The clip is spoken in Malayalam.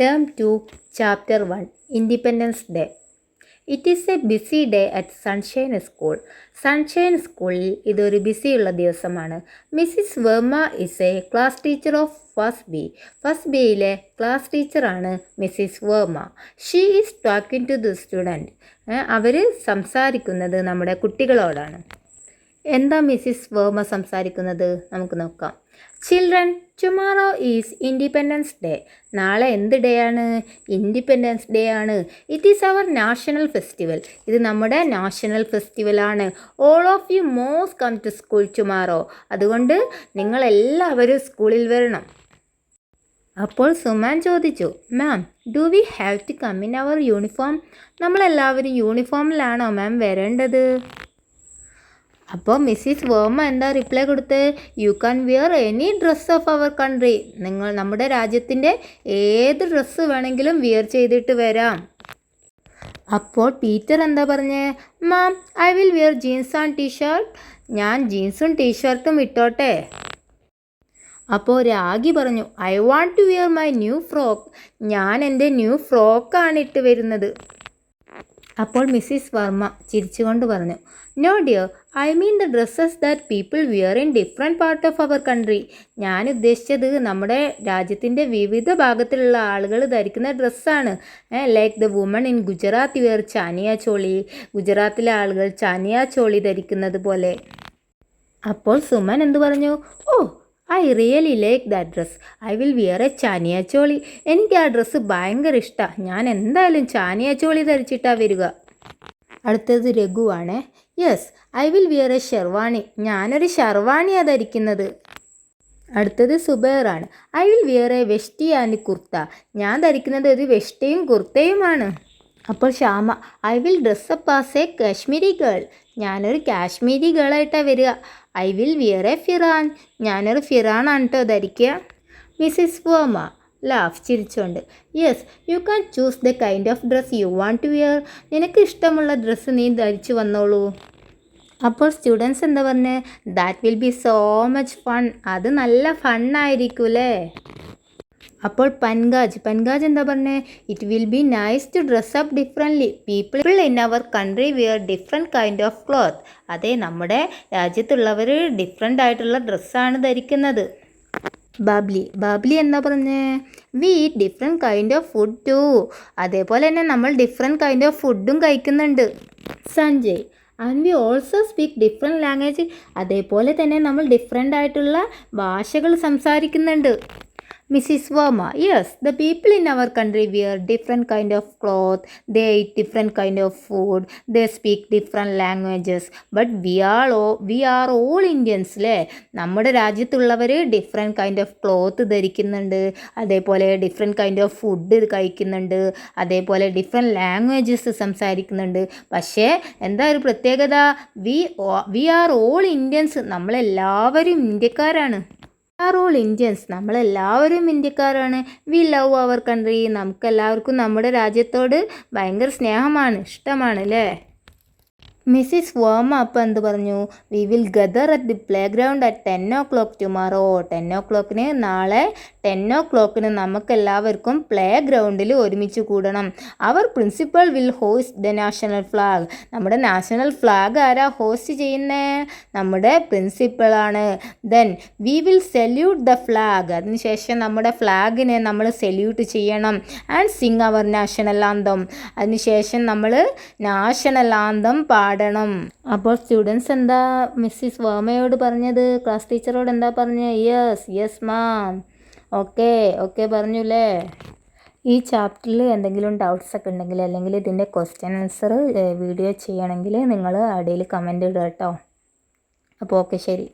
Term two chapter one Independence Day it is a busy day at Sunshine School Sunshine സ്കൂളിൽ ഇതൊരു ബിസിയുള്ള ദിവസമാണ്. Mrs Varma is a class teacher of first B first ബിയിലെ ക്ലാസ് ടീച്ചറാണ് Mrs Varma she is talking to the student അവർ സംസാരിക്കുന്നത് നമ്മുടെ കുട്ടികളോടാണ്. എന്താ മിസ്സിസ് വേർമ സംസാരിക്കുന്നത്? നമുക്ക് നോക്കാം. Children tomorrow is Independence Day നാളെ എന്ത് ഡേ ആണ്? ഇൻഡിപെൻഡൻസ് ഡേ ആണ്. It is our national festival ഇത് നമ്മുടെ national ഫെസ്റ്റിവലാണ് all of you must come to school tomorrow അതുകൊണ്ട് നിങ്ങളെല്ലാവരും സ്കൂളിൽ വരണം. അപ്പോൾ സുമാൻ ചോദിച്ചു ma'am do we have to come in our uniform നമ്മളെല്ലാവരും യൂണിഫോമിലാണോ മാം വരേണ്ടത്? അപ്പോൾ മിസ്സിസ് വേമ എന്താ റിപ്ലൈ കൊടുത്ത്? You can wear any dress of our country നിങ്ങൾ നമ്മുടെ രാജ്യത്തിന്റെ ഏത് ഡ്രസ്സ് വേണമെങ്കിലും വിയർ ചെയ്തിട്ട് വരാം. അപ്പോൾ പീറ്റർ എന്താ പറഞ്ഞേ? Ma'am I will wear jeans and T-shirt ഞാൻ ജീൻസും ടീഷർട്ടും ഇട്ടോട്ടെ. അപ്പോൾ രാഗി പറഞ്ഞു I want to wear my new frock ഞാൻ എന്റെ ന്യൂ ഫ്രോക്കാണ് ഇട്ട് വരുന്നത്. അപ്പോൾ മിസ്സിസ് വർമ്മ ചിരിച്ചുകൊണ്ട് പറഞ്ഞു no dear I mean the dresses that people wear in different part of our country ഞാൻ ഉദ്ദേശിച്ചത് നമ്മുടെ രാജ്യത്തിന്റെ വിവിധ ഭാഗത്തിലുള്ള ആളുകൾ ധരിക്കുന്ന ഡ്രസ്സാണ് like the woman in Gujarat wear chaniya choli ഗുജറാത്തിലെ ആളുകൾ ചാനിയ ചോളി ധരിക്കുന്നത് പോലെ. അപ്പോൾ സുമൻ എന്തു പറഞ്ഞു? ഓ I really like that dress I will wear a chaniya choli എനിക്ക് ആ ഡ്രസ്സ് ഭയങ്കര ഇഷ്ടമാണ് ഞാൻ എന്തായാലും ചാനിയ ചോളി ധരിച്ചിട്ടാണ് വരിക. അടുത്തത് രഘുവാണ് yes I will wear a sherwani ഞാനൊരു ഷെർവാണിയാണ് ധരിക്കുന്നത്. അടുത്തത് സുബേറാണ് I will wear a veshti and kurta ഞാൻ ധരിക്കുന്നത് ഒരു വെഷ്ടിയും കുർത്തയുമാണ് അപ്പോൾ Shyama I will dress up as a Kashmiri girl. ഞാനൊരു കാശ്മീരി ഗേളായിട്ടാണ് വരിക. I will wear a pheran. ഞാനൊരു ഫിറാനാണ് കേട്ടോ ധരിക്കുക. മിസ്സിസ് വർമ്മ ലാഫ് ചിരിച്ചുകൊണ്ട് yes you can choose the kind of dress you want to wear. നിനക്ക് ഇഷ്ടമുള്ള ഡ്രസ്സ് നീ ധരിച്ചു വന്നോളൂ. അപ്പോൾ സ്റ്റുഡൻസ് എന്താ പറഞ്ഞ്? That will be so much fun. അത് നല്ല ഫണ്ണായിരിക്കും അല്ലേ അപ്പോൾ പൻഗാജ് പൻഗാജ് എന്താ പറഞ്ഞേ? It will be nice to dress up differently people in our country wear different kind of cloth അതെ നമ്മുടെ രാജ്യത്തുള്ളവർ ഡിഫറെന്റ് ആയിട്ടുള്ള ഡ്രസ്സാണ് ധരിക്കുന്നത്. ബാബ്ലി ബാബ്ലി എന്താ പറഞ്ഞേ? We eat different kind of food too അതേപോലെ തന്നെ നമ്മൾ ഡിഫറെന്റ് കൈൻഡ് ഓഫ് ഫുഡും കഴിക്കുന്നുണ്ട്. Sanjay and we also speak different language അതേപോലെ തന്നെ നമ്മൾ ഡിഫറെന്റ് ആയിട്ടുള്ള ഭാഷകൾ സംസാരിക്കുന്നുണ്ട്. മിസ്സിസ് Varma yes the people in our country wear different kind of cloth they eat different kind of food they speak different languages but we all oh we are all Indians അല്ലേ നമ്മുടെ രാജ്യത്തുള്ളവർ ഡിഫറെന്റ് കൈൻഡ് ഓഫ് ക്ലോത്ത് ധരിക്കുന്നുണ്ട് അതേപോലെ ഡിഫറെന്റ് കൈൻഡ് ഓഫ് ഫുഡ് കഴിക്കുന്നുണ്ട് അതേപോലെ ഡിഫറെന്റ് ലാംഗ്വേജസ് സംസാരിക്കുന്നുണ്ട്. പക്ഷേ എന്താ ഒരു പ്രത്യേകത? We we are all Indians നമ്മളെല്ലാവരും ഇന്ത്യക്കാരാണ്. ആർ ഓൾ ഇന്ത്യൻസ് നമ്മളെല്ലാവരും ഇന്ത്യക്കാരാണ്. വി ലവ് അവർ കൺട്രി നമുക്കെല്ലാവർക്കും നമ്മുടെ രാജ്യത്തോട് ഭയങ്കര സ്നേഹമാണ് ഇഷ്ടമാണ് അല്ലേ? മിസ്സിസ് വേമ അപ്പം എന്ത് പറഞ്ഞു? We will gather at the playground at ten o'clock tomorrow ten O ക്ലോക്കിന് നാളെ ടെൻ ഒ ക്ലോക്കിന് നമുക്കെല്ലാവർക്കും പ്ലേ ഗ്രൗണ്ടിൽ ഒരുമിച്ച് കൂടണം. Our principal will host the national flag നമ്മുടെ നാഷണൽ ഫ്ലാഗ് ആരാ ഹോസ്റ്റ് ചെയ്യുന്നേ? നമ്മുടെ പ്രിൻസിപ്പളാണ് then we will salute the flag അതിനുശേഷം നമ്മുടെ ഫ്ലാഗിനെ നമ്മൾ സെല്യൂട്ട് ചെയ്യണം and sing our national anthem അതിനുശേഷം നമ്മൾ നാഷണൽ ആന്തം പാടണം. അപ്പോൾ സ്റ്റുഡൻസ് എന്താ മിസ്സിസ് വേമയോട് പറഞ്ഞത്? ക്ലാസ് ടീച്ചറോട് എന്താ പറഞ്ഞത് yes yes ma'am okay okay പറഞ്ഞുല്ലേ ഈ ചാപ്റ്ററിൽ എന്തെങ്കിലും ഡൗട്ട്സ് ഒക്കെ ഉണ്ടെങ്കിൽ അല്ലെങ്കിൽ ഇതിന്റെ ക്വസ്റ്റ്യൻ ആൻസർ വീഡിയോ ചെയ്യണമെങ്കിൽ നിങ്ങൾ അടിയിൽ കമന്റ് ഇടുക കേട്ടോ അപ്പോൾ ഓക്കെ ശരി.